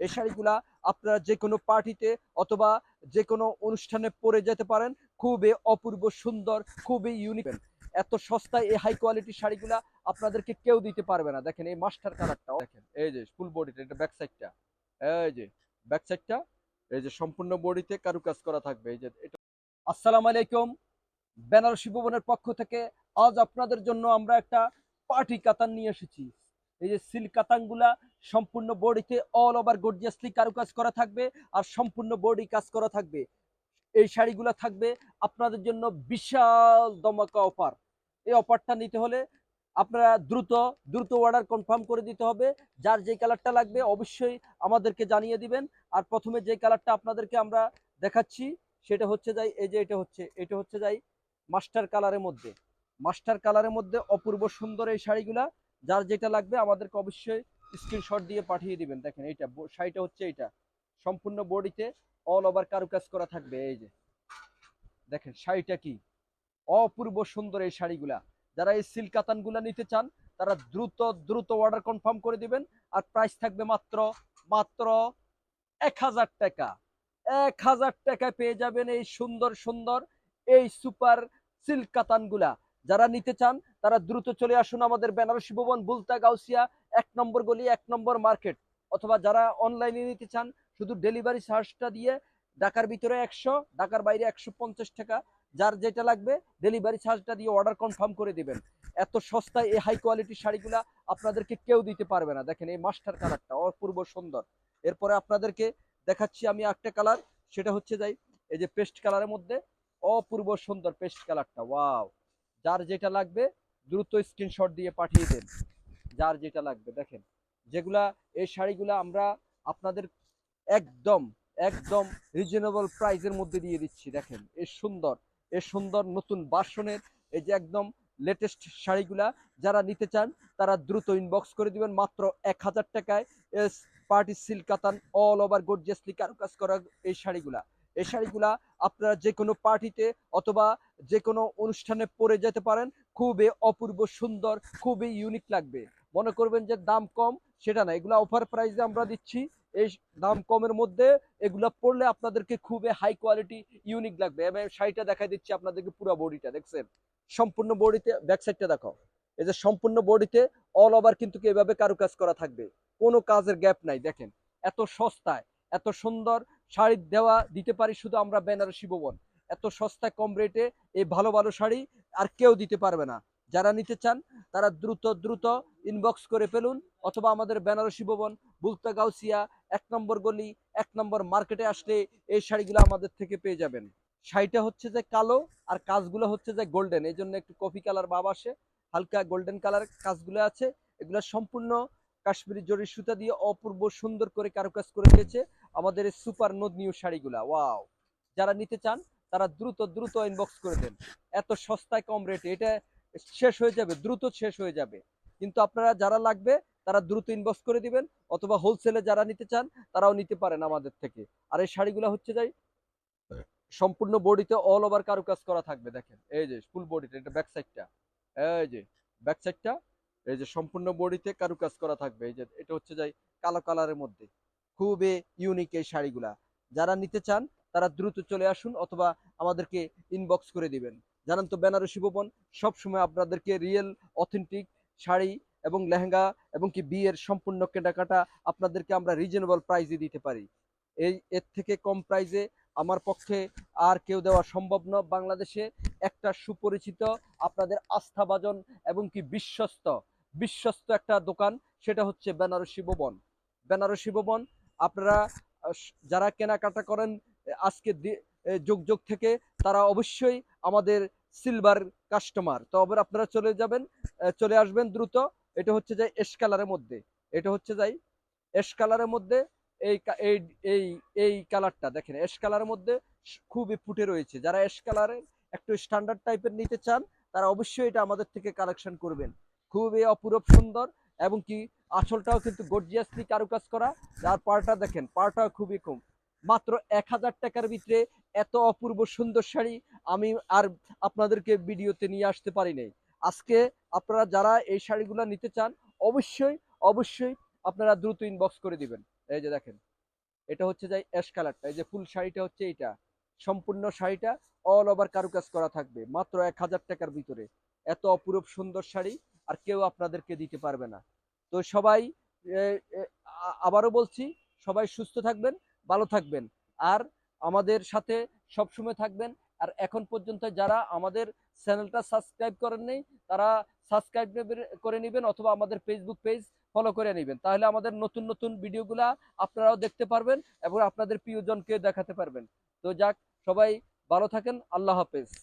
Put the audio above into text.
এই শাড়িগুলা আপনারা যে কোনো পার্টিতে অথবা যে কোনো অনুষ্ঠানে পরে যেতে পারেন। খুবই অপূর্ব, সুন্দর, খুবই ইউনিক এত সস্তায় এই হাই কোয়ালিটি শাড়িগুলা আপনাদেরকে কেউ দিতে পারবে না। দেখেন এই মাস্টার কালারটা দেখেন। এই যে ফুল বডিটা এটা ব্যাক সাইডটা এই যে ব্যাক সাইডটা এই যে সম্পূর্ণ বডিতে কারুকাজ করা থাকবে। এই যে এটা। আসসালামু আলাইকুম। বেনারসি ভবনের পক্ষ থেকে আজ আপনাদের জন্য আমরা একটা পার্টি কাতান নিয়ে এসেছি। এই যে সিল্ক কাতানগুলা সম্পূর্ণ বডিতে অল ওভার গর্জিয়াসলি কারুকাজ করা থাকবে আর সম্পূর্ণ বডি কাজ করা থাকবে। এই শাড়িগুলো থাকবে আপনাদের জন্য বিশাল দমকা অফার এই অফারটা নিতে হলে আপনারা দ্রুত দ্রুত অর্ডার কনফার্ম করে দিতে হবে। যার যে কালারটা লাগবে অবশ্যই আমাদেরকে জানিয়ে দিবেন। আর প্রথমে যে কালারটা আপনাদেরকে আমরা দেখাচ্ছি, সেটা হচ্ছে যাই, এই যে এটা হচ্ছে এটা হচ্ছে যাই মাস্টার কালারের মধ্যে। মাস্টার কালারের মধ্যে অপূর্ব সুন্দর এই শাড়িগুলা। যার যেটা লাগবে আমাদেরকে অবশ্যই স্ক্রিনশট দিয়ে পাঠিয়ে দিবেন। দেখেন এইটা শাড়িটা হচ্ছে এইটা। সম্পূর্ণ বডিতে অল ওভার কারুকাজ করা থাকবে, এই যে। দেখেন শাড়িটা কি? অপূর্ব সুন্দর এই শাড়িগুলা। যারা এই সিল্ক কাতানগুলা নিতে চান, তারা দ্রুত দ্রুত অর্ডার কনফার্ম করে দিবেন। আর প্রাইস থাকবে মাত্র মাত্র এক হাজার টাকা। এক হাজার টাকায় পেয়ে যাবেন এই সুন্দর সুন্দর এই সুপার সিল্ক কাতানগুলা। যারা নিতে চান তারা দ্রুত চলে আসুন আমাদের বেনারসি ভবন, বুলতা গাউসিয়া, এক নম্বর গলি, এক নম্বর মার্কেট। অথবা যারা অনলাইনে নিতে চান, শুধু ডেলিভারি চার্জটা দিয়ে ঢাকার ভিতরে একশো, ঢাকার বাইরে একশো পঞ্চাশ টাকা। যার যেটা লাগবে, ডেলিভারি চার্জটা দিয়ে অর্ডার কনফার্ম করে দিবেন। এত সস্তায় এই হাই কোয়ালিটির শাড়িগুলা আপনাদেরকে কেউ দিতে পারবে না। দেখেন এই মাস্টার কালারটা, অপূর্ব সুন্দর। এরপরে আপনাদেরকে দেখাচ্ছি আমি একটা কালার, সেটা হচ্ছে যাই, এই যে পেস্ট কালারের মধ্যে অপূর্ব সুন্দর পেস্ট কালারটা, ওয়াও। যার যেটা লাগবে দ্রুত স্ক্রিনশট দিয়ে পাঠিয়ে দেন, যার যেটা লাগবে। দেখেন, যেগুলা, এই শাড়িগুলা আমরা আপনাদের একদম একদম রিজনেবল প্রাইজের মধ্যে দিয়ে দিচ্ছি। দেখেন, এ সুন্দর এ সুন্দর নতুন বাসনের, এই যে একদম লেটেস্ট শাড়িগুলা, যারা নিতে চান, তারা দ্রুত ইনবক্স করে দিবেন। মাত্র এক হাজার টাকায়, এস পার্টি সিল্ক কাতান অল ওভার গর্জিয়াসলি কারুকাজ করা এই শাড়িগুলা। এই শাড়িগুলা আপনারা যে কোনো পার্টিতে অথবা যে কোনো অনুষ্ঠানে পরে যেতে পারেন। খুবই অপূর্ব, সুন্দর, খুবই ইউনিক লাগবে। মনে করবেন যে দাম কম, সেটা না। এগুলা অফার প্রাইসে আমরা দিচ্ছি। এই দাম কমের মধ্যে এগুলা পড়লে আপনাদেরকে খুবই হাই কোয়ালিটি ইউনিক লাগবে। এবং শাড়িটা দেখাই দিচ্ছি আপনাদেরকে পুরো বডিটা দেখছেন? সম্পূর্ণ বডিতে ব্যাক সাইডটা দেখো। এই যে সম্পূর্ণ বডিতে অল ওভার কিন্তু এভাবে কারুকাজ করা থাকবে? কোনো কাজের গ্যাপ নাই, দেখেন। এত সস্তায়, এত সুন্দর শাড়ি দেওয়া দিতে পারি শুধু আমরা বেনারসি ভবন। এত সস্তা কম রেটে এই ভালো ভালো শাড়ি আর কেউ দিতে পারবে না। যারা নিতে চান, তারা দ্রুত দ্রুত ইনবক্স করে ফেলুন অথবা আমাদের বেনারসি ভবন, বুলতা গাউসিয়া, এক নম্বর গলি, এক নম্বর মার্কেটে আসলে এই শাড়িগুলো আমাদের থেকে পেয়ে যাবেন। শাড়িটা হচ্ছে যে কালো আর কাজগুলো হচ্ছে যে গোল্ডেন এই জন্য একটু কফি কালার ভাব আসে। হালকা গোল্ডেন কালার কাজগুলো আছে, এগুলো সম্পূর্ণ কাশ্মীরি জরি সুতা দিয়ে অপূর্ব সুন্দর করে কারুকাজ করে দিয়েছে আমাদের সুপার নোদ নিউ শাড়িগুলা। ওয়াও! যারা নিতে চান তারা দ্রুত দ্রুত ইনবক্স করে দেন। এত সস্তায় কম রেটে এটা শেষ হয়ে যাবে, দ্রুত শেষ হয়ে যাবে। কিন্তু আপনারা যারা লাগবে, তারা দ্রুত ইনবক্স করে দিবেন, অথবা হোলসেলে যারা নিতে চান, তারাও নিতে পারেন আমাদের থেকে। আর এই শাড়িগুলো হচ্ছে যাই, সম্পূর্ণ বডিতে অল ওভার কারুকাজ করা থাকবে, দেখেন। এই যে ফুল বডিতে এটা ব্যাক সাইডটা এই যে ব্যাক সাইডটা এই যে, সম্পূর্ণ বডিতে কারুকাজ করা থাকবে। এই যে, এটা হচ্ছে যাই, কালো কালারের মধ্যে। খুবই ইউনিক এই শাড়িগুলা। যারা নিতে চান তারা দ্রুত চলে আসুন অথবা আমাদেরকে ইনবক্স করে দিবেন। জানেন তো বেনারসি ভবন সবসময় আপনাদেরকে রিয়েল অথেন্টিক শাড়ি এবং লেহেঙ্গা এবং কি বিয়ের সম্পূর্ণ কেনাকাটা আপনাদেরকে আমরা রিজনেবল প্রাইসে দিতে পারি। এই, এর থেকে কম প্রাইজে আমার পক্ষে আর কেউ দেওয়া সম্ভব না বাংলাদেশে একটা সুপরিচিত, আপনাদের আস্থাভাজন এবং কি বিশ্বস্ত বিশ্বস্ত একটা দোকান, সেটা হচ্ছে বেনারসি ভবন। বেনারসি ভবন, আপনারা যারা কেনাকাটা করেন এ, আজকে দি- যুগ যুগ থেকে তারা অবশ্যই আমাদের সিলভার কাস্টমার তো আবার আপনারা চলে যাবেন চলে আসবেন দ্রুত। এটা হচ্ছে যাই এস কালারের মধ্যে। এটা হচ্ছে যাই এস কালারের মধ্যে এই এই এই কালারটা দেখেন এস কালারের মধ্যে খুবই ফুটে রয়েছে। যারা এস কালারের একটু স্ট্যান্ডার্ড টাইপের নিতে চান তারা অবশ্যই এটা আমাদের থেকে কালেকশন করবেন। খুবই অপূরব সুন্দর এবং কি আঁচলটাও কিন্তু গর্জিয়াসলি কারুকাজ করা। যার পাড়টা দেখেন পাড়টাও খুবই কম। মাত্র এক হাজার টাকার ভিতরে এত অপূর্ব সুন্দর শাড়ি আমি আর আপনাদেরকে ভিডিওতে নিয়ে আসতে পারি নাই। আজকে আপনারা যারা এই শাড়িগুলো নিতে চান, অবশ্যই অবশ্যই আপনারা দ্রুত ইনবক্স করে দিবেন। এই যে দেখেন, এটা হচ্ছে যে অ্যাশ কালারটা এই যে ফুল শাড়িটা হচ্ছে এইটা সম্পূর্ণ শাড়িটা অল ওভার কারুকাজ করা থাকবে, মাত্র এক হাজার টাকার ভিতরে। এত অপূরূপ সুন্দর শাড়ি আর কেউ আপনাদেরকে দিতে পারবে না। তো সবাই আবারও বলছি, সবাই সুস্থ থাকবেন ভালো থাকবেন। আর আমাদের সাথে সবসময় থাকবেন। আর এখন পর্যন্ত যারা আমাদের চ্যানেলটা সাবস্ক্রাইব করেন নেই, তারা সাবস্ক্রাইব করে নেবেন অথবা আমাদের ফেসবুক পেজ ফলো করে নেবেন। তাহলে আমাদের নতুন নতুন ভিডিওগুলা আপনারাও দেখতে পারবেন এবং আপনাদের প্রিয়জনকে দেখাতে পারবেন। তো যাক, সবাই ভালো থাকেন। আল্লাহ হাফেজ।